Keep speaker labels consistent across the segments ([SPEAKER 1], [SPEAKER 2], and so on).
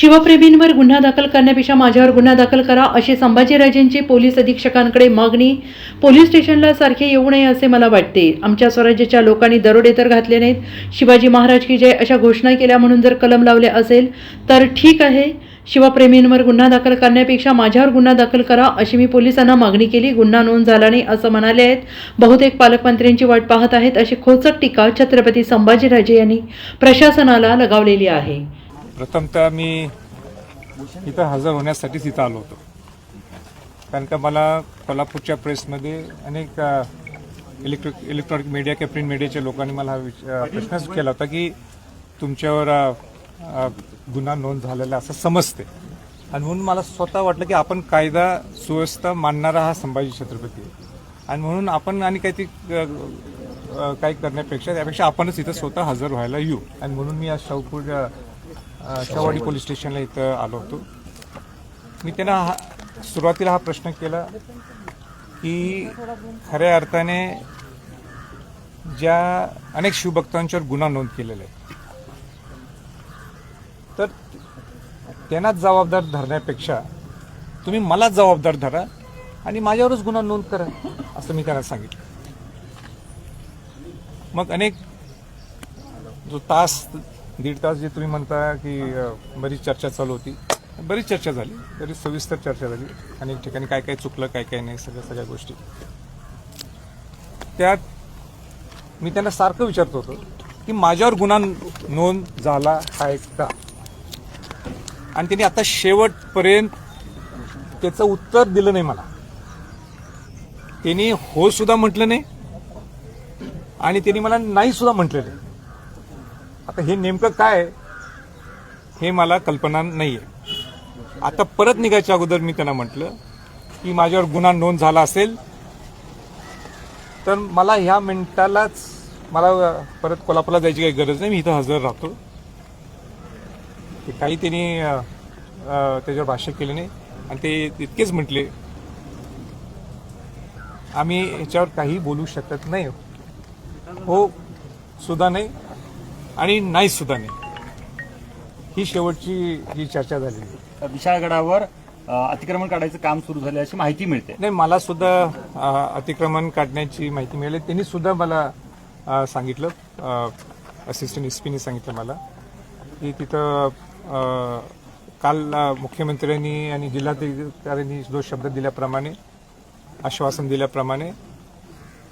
[SPEAKER 1] शिवप्रेमींवर गुन्हा दाखल करण्यापेक्षा माझ्यावर गुन्हा दाखल करा अशी संभाजीराजेंची पोलीस अधीक्षकांकडे मागणी. पोलीस स्टेशनला सारखे येऊ नये असे मला वाटते. आमच्या स्वराज्याच्या लोकांनी दरोडे तर घातले नाहीत. शिवाजी महाराज की जय अशा घोषणा केल्या म्हणून जर कलम लावले असेल तर ठीक आहे. शिवप्रेमींवर गुन्हा दाखल करण्यापेक्षा माझ्यावर गुन्हा दाखल करा अशी मी पोलिसांना मागणी केली. गुन्हा नोंद झाला नाही असं म्हणाले आहेत. बहुतेक पालकमंत्र्यांची वाट पाहत आहेत अशी खोचक टीका छत्रपती संभाजीराजे यांनी प्रशासनाला लगावलेली आहे.
[SPEAKER 2] प्रथमतः मी इथं हजर होण्यासाठीच इथं आलो होतो. कारण का मला कोल्हापूरच्या प्रेसमध्ये अनेक इलेक्ट्रिक इलेक्ट्रॉनिक मीडिया किंवा प्रिंट मीडियाच्या लोकांनी मला हा प्रश्नच केला होता की तुमच्यावर गुन्हा नोंद झालेला असं समजते. आणि म्हणून मला स्वतः वाटलं की आपण कायदा सुव्यवस्था मानणारा हा संभाजी छत्रपती आहे. आणि म्हणून आपण आणि काही ती काही करण्यापेक्षा त्यापेक्षा आपणच इथं स्वतः हजर व्हायला येऊ. आणि म्हणून मी आज शाहूपूर शवाडी पोलीस स्टेशनला इथं आलो होतो. मी त्यांना हा सुरुवातीला हा प्रश्न केला की खऱ्या अर्थाने ज्या अनेक शिवभक्तांच्यावर गुन्हा नोंद केलेला आहे तर त्यांनाच जबाबदार धरण्यापेक्षा तुम्ही मलाच जबाबदार धरा आणि माझ्यावरच गुन्हा नोंद करा असं मी त्यांना सांगितलं. मग अनेक जो तास दीड तास जे तुम्ही म्हणता की बरीच चर्चा चालू होती. बरीच चर्चा झाली. बरीच सविस्तर चर्चा झाली. अनेक ठिकाणी काय काय चुकलं काय काय नाही सगळ्या सगळ्या गोष्टी. त्यात मी त्यांना सारखं विचारत होतो की माझ्यावर गुन्हा नोंद झाला आहे का? आणि त्यांनी आता शेवटपर्यंत त्याचं उत्तर दिलं नाही मला. त्यांनी हो सुद्धा म्हटलं नाही आणि त्यांनी मला नाही सुद्धा म्हटलं नाही. आता हे नेमकं काय आहे, हे मला कल्पना नाही आहे आता परत निघायच्या अगोदर मी त्यांना म्हटलं की माझ्यावर गुन्हा नोंद झाला असेल तर मला ह्या मिनिटालाच मला परत कोल्हापूरला जायची काही गरज नाही मी इथं हजर राहतो. ते काही त्यांनी त्याच्यावर भाष्य केलं नाही. आणि ते इतकेच म्हटले आम्ही ह्याच्यावर काही बोलू शकत नाही. हो सुद्धा नाही. आणि नाही सुद्धा नाही. ही शेवटची जी चर्चा झालेली आहे.
[SPEAKER 3] विशाळगडावर अतिक्रमण काढायचं काम सुरू झाले अशी माहिती मिळते.
[SPEAKER 2] नाही मला सुद्धा अतिक्रमण काढण्याची माहिती मिळाली. त्यांनी सुद्धा मला सांगितलं. असिस्टंट एसपीने सांगितलं मला. की तिथं काल मुख्यमंत्र्यांनी आणि जिल्हाधिकाऱ्यांनी जो शब्द दिल्याप्रमाणे आश्वासन दिल्याप्रमाणे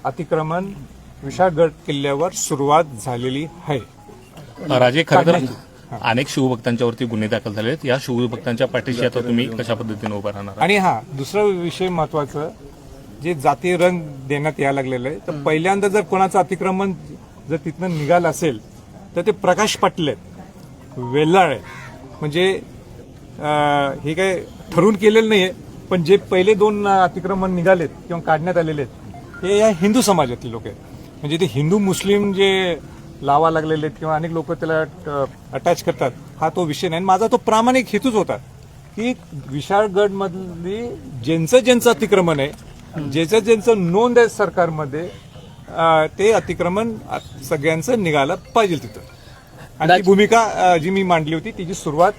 [SPEAKER 2] अतिक्रमण विशाळगड किल्ल्यावर सुरुवात झालेली आहे.
[SPEAKER 4] राजे खरं तर अनेक शिवभक्तांच्यावरती गुन्हे दाखल झाले आहेत. या शिवभक्तांच्या पाठीशी आता तुम्ही कशा पद्धतीने उभा राहणार?
[SPEAKER 2] आणि हा दुसरा विषय महत्वाचं जे जाती रंग देण्यात यायला लागलेलं आहे तर पहिल्यांदा जर कोणाचं अतिक्रमण जर तिथनं निघालं असेल तर ते प्रकाश पाटील आहेत. वेल्लाळ आहे म्हणजे हे काय ठरवून केलेलं नाहीये पण जे पहिले दोन अतिक्रमण निघालेत किंवा काढण्यात आलेले आहेत हे या हिंदू समाजातले लोक आहेत. म्हणजे ते हिंदू मुस्लिम जे लावा लागलेले आहेत किंवा अनेक लोक त्याला अटॅच करतात. हा तो विषय नाही. आणि माझा तो प्रामाणिक हेतूच होता की विशाळगड मधली ज्यांचं ज्यांचं अतिक्रमण आहे ज्याचं ज्यांचं नोंद आहे सरकारमध्ये ते अतिक्रमण सगळ्यांचं निघालं पाहिजे तिथं. आणि भूमिका जी मी मांडली होती तिची सुरुवात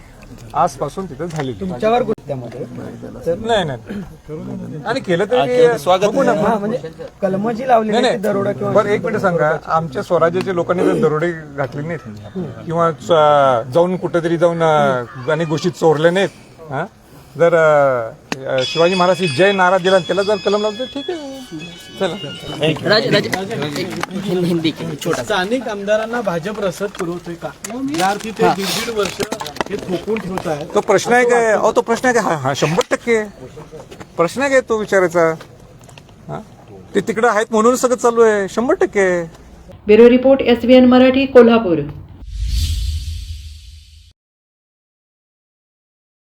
[SPEAKER 2] आजपासून तिथं झालेली. आहे.
[SPEAKER 5] तुमच्यावर
[SPEAKER 2] नाही नाही. आणि केलं तर स्वागत
[SPEAKER 5] म्हणजे कलम जी लावली
[SPEAKER 2] नाही.
[SPEAKER 5] दरोडा किंवा
[SPEAKER 2] बरं एक मिनिट सांगा. आमच्या स्वराज्याच्या लोकांनी जर दरोडे घातले नाहीत. किंवा जाऊन कुठेतरी जाऊन अनेक गोष्टी चोरल्या नाहीत. हा? जर शिवाजी महाराज जय नारा दिला त्याला जर कलम लावलं तर ठीक आहे. चला.
[SPEAKER 6] स्थानिक आमदारांना भाजप रसद पुरवतोय का? या अर्थी ते दीड दीड वर्ष हे थोपून ठेवत आहेत.
[SPEAKER 2] तो प्रश्न आहे काय? अहो तो प्रश्न आहे काय? हा- हा शंभर टक्के. प्रश्न आहे काय तो विचारायचा? हा? ते तिकडे आहेत म्हणून सगळं चालू आहे. शंभर टक्के.
[SPEAKER 1] Bureau report S Marathi Kolhapur.